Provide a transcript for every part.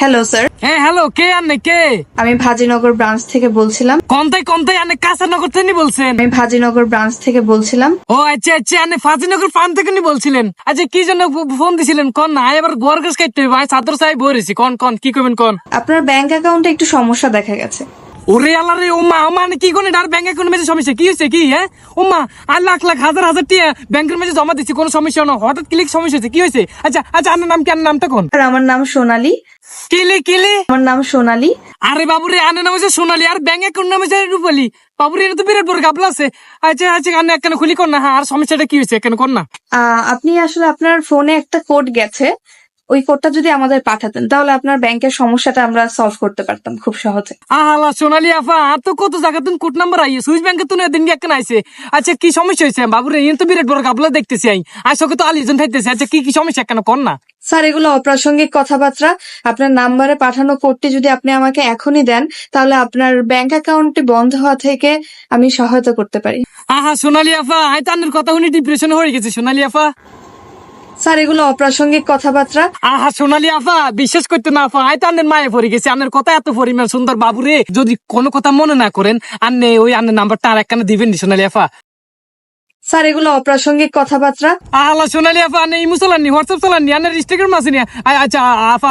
Hello sir হ্যাঁ hello কে আনে কে? আমি ভাজিনগর ব্রাঞ্চ থেকে বলছিলাম। কন্তাই কন্তাই আনে কাঁচানগর থেকে নি বলছেন? আমি ভাজিনগর ব্রাঞ্চ থেকে বলছিলাম। ও আচ্ছা আচ্ছা আনে ফাজিনগর ফান থেকে নি বলছিলেন। আচ্ছা কি জন্য ফোন দিছিলেন? কোন না এবার গোয়ার গাছ কাটতে হবে ভাই ছাত্র সাহেব বলেছি কোন কোন কি করবেন কোন? আপনার ব্যাংক অ্যাকাউন্টে একটু সমস্যা দেখা গেছে। ওরে আল্লাহ রে ও মা মানে কি কোন? আর ব্যাংক অ্যাকাউন্ট মেঝে সমস্যা? কি হয়েছে কি হ্যাঁ ও মা আর লাখ লাখ হাজার হাজার টিয়া ব্যাংকের মেঝে জমা দিচ্ছি কোনো সমস্যা না। হঠাৎ ক্লিক সমস্যা হয়েছে কি হয়েছে আচ্ছা আচ্ছা আপনার নাম কি? আপনার নামটা কোন? আর আমার নাম সোনালী। কিলি কিলি? আমার নাম সোনালী। আরে বাবুরে আনে নাম হচ্ছে সোনালি আর ব্যাংক অ্যাকাউন্ট নাম হচ্ছে রূপালি। বাবুরে এটা তো বিরাট বড় গাবলা আছে। আচ্ছা আচ্ছা আনে একখানে খুলি কর না হ্যাঁ আর সমস্যাটা কি হয়েছে একখানে কর না। আপনি আসলে আপনার ফোনে একটা কোড গেছে। ওই কোডটা যদি আমাদের পাঠাতেন তাহলে আপনার ব্যাংকের সমস্যাটা আমরা সলভ করতে পারতাম খুব সহজে। আহলা সোনালি আফা আর তো কত জায়গা তুমি কোট নাম্বার আইয়ে সুইস ব্যাংকে তো দিন একখান আইছে। আচ্ছা কি সমস্যা হয়েছে বাবুরে ইন তো বিরাট বড় গাবলা দেখতেছি আই আজকে তো আলিজন থাকতেছে। আচ্ছা কি কি সমস্যা একখানে কর না? স্যার এগুলো অপ্রাসঙ্গিক কথাবার্তা। আপনার নাম্বারে পাঠানো কোডটি যদি আপনি আমাকে এখনই দেন তাহলে আপনার ব্যাংক অ্যাকাউন্টটি বন্ধ হওয়া থেকে আমি সহায়তা করতে পারি। আহা সোনালি আফা আই তান্নের কথা শুনি ডিপ্রেশন হয়ে গেছে সোনালি আফা। স্যার, এগুলো অপ্রাসঙ্গিক কথাবার্তা। আহা, সোনালি আফা, বিশ্বাস করতে না আফা আই তান্নের মায়ে পড়ে গেছে। আন্নের কথা এত পরিমাণ সুন্দর বাবুরে যদি কোনো কথা মনে না করেন, আন্নে ওই আন্নের নাম্বারটা আর একখানে দিবেন সোনালি আফা। স্যার এগুলো অপ্রাসঙ্গিক কথাবার্তা। আহলা সোনালি আফা আনে ইমু চালাননি হোয়াটসঅ্যাপ চালাননি আনের ইনস্টাগ্রাম আচ্ছা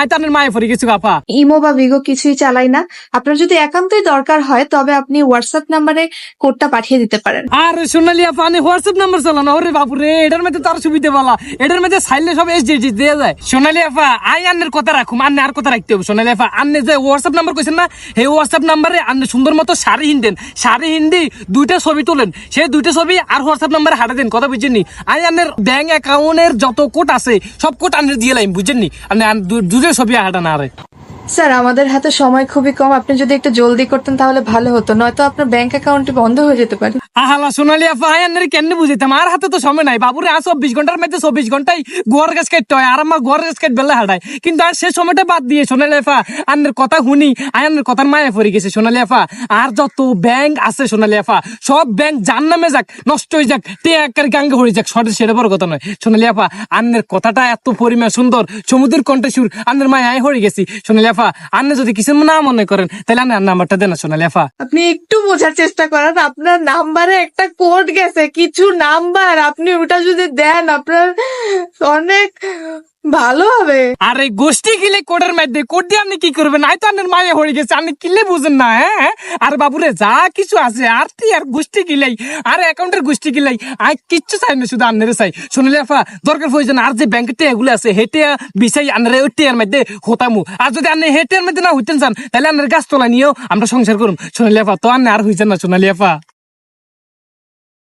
আই তান্নের মায়ে পড়ে গেছে আফা ইমো বা ভিগো কিছুই চালাই না। আপনার যদি একান্তই দরকার হয় তবে আপনি হোয়াটসঅ্যাপ নাম্বারে কোডটা পাঠিয়ে দিতে পারেন। আর সোনালি আপা আনে হোয়াটসঅ্যাপ নাম্বার চালানো। ওরে বাপুরে এটার মধ্যে তার সুবিধা বলা এটার মধ্যে সাইলে সব এস ডি দেওয়া যায়। সোনালি আপা আই আন্নের কথা রাখুম আন্নে আর কথা রাখতে হবে। সোনালি আপা আন্নে যে হোয়াটসঅ্যাপ নাম্বার কইছেন না সেই হোয়াটসঅ্যাপ নাম্বারে আন্নে সুন্দর মতো শাড়ি হিন্দেন। শাড়ি হিন্দি দুইটা ছবি তোলেন। সেই দুইটা ছবি আর হোয়াটসঅ্যাপ নাম্বারে হাঁটা দিন, কথা বুঝছেন নি? আমি আপনার ব্যাংক অ্যাকাউন্টের যত কোট আছে, সব কোট আন্নের দিয়ে লাইম, বুঝছেন নি? আপনি আন- দু- দুটো ছবি হাঁটা না আরে স্যার, আমাদের হাতে সময় খুবই কম। আপনি যদি একটু জলদি করতেন তাহলে ভালো হতো। নয়তো আপনার ব্যাংক অ্যাকাউন্টটি বন্ধ হয়ে যেতে পারে। আহালা সোনালি আয় আন্নের কেন বুঝিতাম আর হাতে তো সময় নাই। বাবুরে আর চব্বিশ ঘণ্টার মধ্যে চব্বিশ ঘন্টায় গোয়ার গাছ কাটতে হয়, আর আমার গোয়ার গাছ কাট বেলা হাঁটায়। কিন্তু আর সে সময়টা বাদ দিয়ে সোনালি আপা, আন্নের কথা শুনি, আয় আন্নের কথার মায়া পড়ে গেছে সোনালি আপা। আর যত ব্যাংক আছে সোনালি আপা, সব ব্যাংক যার নামে যাক, নষ্ট হয়ে যাক তে একের গাঙ্গে হয়ে যাক, সঠিক সেটা বড় কথা নয়। সোনালি আপা, আন্নের কথাটা এত পরিমাণ সুন্দর, সমুদ্রের কণ্ঠে সুর, আন্নের মায়া হয়ে গেছি। সোনালি আপা, আন্নে যদি কিছু না মনে করেন, তাহলে আন্নের নাম্বারটা দেন না, সোনালি আপা। আপনি একটু বোঝার চেষ্টা করেন, আপনার নাম্বারে একটা কোড গেছে, কিছু নাম্বার, আপনি ওটা যদি দেন, আপনার অনেক ভালো হবে। আরে গোষ্ঠী গিলে কোডের মধ্যে, কোড দিয়ে আপনি কি করবেন? আই তো আপনার মায়ে হয়ে গেছে, আপনি কিলে বুঝেন না হ্যাঁ? আর বাবুরে, যা কিছু আছে আর কি আর গোষ্ঠী গিলাই, আর অ্যাকাউন্টের গোষ্ঠী গিলাই আই কিচ্ছু চাই না, শুধু আন্নারে চাই। শুনলে আফা, দরকার প্রয়োজন, আর যে ব্যাংকের এগুলো আছে, হেটে বিষয় আন্নারে ওই টিয়ার মধ্যে হতামু। আর যদি আপনি হেটের মধ্যে না হইতেন চান তাহলে আপনার গাছ তোলা নিয়েও আমরা সংসার করুন সোনালি আফা, তো আন্না আর হইছেন না সোনালি আফা।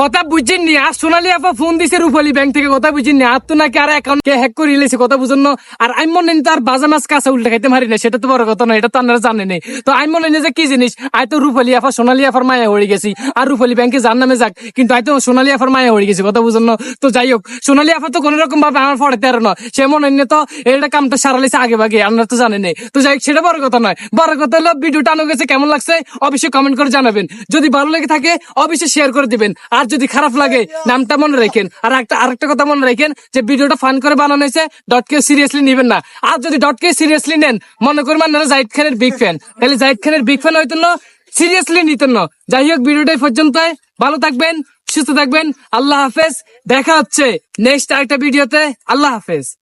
কথা বুঝছেন নি? আর সোনালি আপা ফোন দিছে রূপালী ব্যাংক থেকে, কথা বুঝছেন নি? আর তো নাকি আর অ্যাকাউন্ট কে হ্যাক করে লেছে, কথা বুঝেন না? আর আমি মনে নেই তার বাজা মাছ কাঁচা উল্টে খাইতে মারি না, সেটা তো বড় কথা না এটা তো আপনারা জানেন তো আমি মনে নেই যে কি জিনিস? আই তো রূপালী আফা সোনালি আফার মায়া হয়ে গেছি। আর রূপালী ব্যাংকে যার নামে যাক, কিন্তু আই তো সোনালি আফার মায়া হয়ে গেছি, কথা বুঝেন না? তো যাই হোক, সোনালি আফা তো কোন রকম ভাবে আমার পড়াতে আর না। সে মনে নেই তো এটা কামটা সারা লেছে আগে ভাগে, আপনারা তো জানেন তো যাই হোক, সেটা বড় কথা নয়। বড় কথা হলো ভিডিওটা আনো গেছে কেমন লাগছে? অবশ্যই কমেন্ট করে জানাবেন। যদি ভালো লেগে থাকে, অবশ্যই শেয়ার করে দিবেন। আর যদি খারাপ লাগে, নামটা মনে রাখেন। আর একটা, আরেকটা কথা মনে রাখেন, যে ভিডিওটা ফান করে বানানো হয়েছে ডট কে সিরিয়াসলি নেবেন না। আর যদি ডট কে সিরিয়াসলি নেন, মনে করবেন আপনারা জাহিদ খানের বিগ ফ্যান তাহলে জাহিদ খানের বিগ ফ্যান হয়তো না সিরিয়াসলি নিতেন না। যাই হোক ভিডিওটাই পর্যন্ত ভালো থাকবেন, সুস্থ থাকবেন। আল্লাহ হাফেজ। দেখা হচ্ছে নেক্সট আরেকটা ভিডিওতে আল্লাহ হাফেজ।